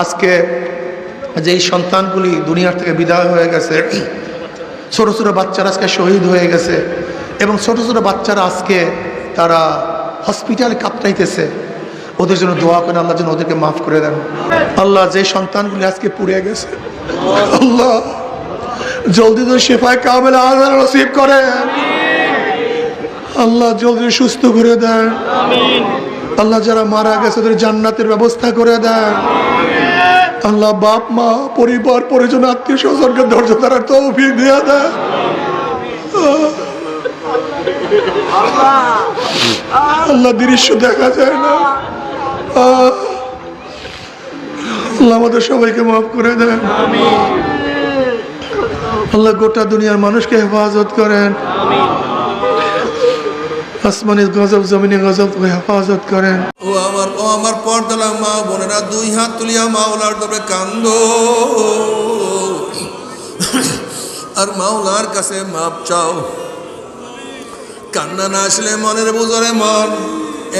আজকে যেই সন্তানগুলি দুনিয়ার থেকে বিদায় হয়ে গেছে ছোট ছোট বাচ্চারা আজকে শহীদ হয়ে গেছে এবং ছোট ছোট বাচ্চারা আজকে তারা হসপিটালে কাপটাইতেছে ওদের জন্য দোয়া করেন আল্লাহ যেন ওদেরকে মাফ করে দেন। আল্লাহ যে সন্তানগুলি আজকে পুড়ে গেছে আল্লাহ জলদি তো শেফায় কামেল আজার নসিব করেন। আল্লাহ জলদি সুস্থ করে দেন। আল্লাহ যারা মারা গেছে ওদের জান্নাতের ব্যবস্থা করে দেন। আল্লাহ বাপ মা পরিবার পরিজন আত্মীয় স্বজনকে ধৈর্য ধরার তৌফিক দিয়ে দেয় আল্লাহ দৃশ্য দেখা যায় না। আল্লাহ আমাদের সবাইকে মাফ করে দেন। আল্লাহ গোটা দুনিয়ার মানুষকে হেফাজত করেন। আসমানের গজব জমিনে গজব হেফাজত করেন। ও আমার ও আমার পর্দালা মা বোনেরা, দুই হাত তুলিয়া মাওলার তবে কান্দ। আর মাওলার কাছে মাপ চাও। কান্না না আসলে মনের বুঝরে মন।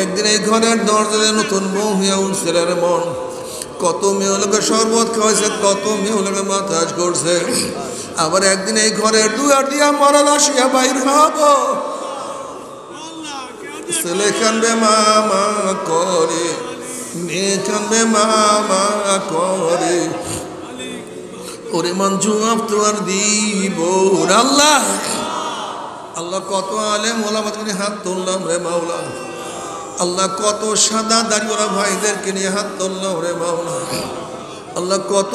একদিন এই ঘরের দরজাতে নতুন বউ হইয়া উঠছিলেন মন। কত মেয়েগুলোকে শরবত খাওয়াইছে, কত মেয়েগুলোকে মাথাজ করছে। আবার একদিন এই ঘরের দুয়ার দিয়া মরাল আসিয়া বাইর হব। ছেলে মামা করে মেয়ে মামা করে। ওরে মান আর দিব। আল্লাহ আল্লাহ কত আলেম, ওলামাত নিয়ে হাত তুললাম রে মাওলা। আল্লাহ কত সাদা দাড়িওয়ালা ভাইদেরকে নিয়ে হাত তুললাম রে মাওলা। আল্লাহ কত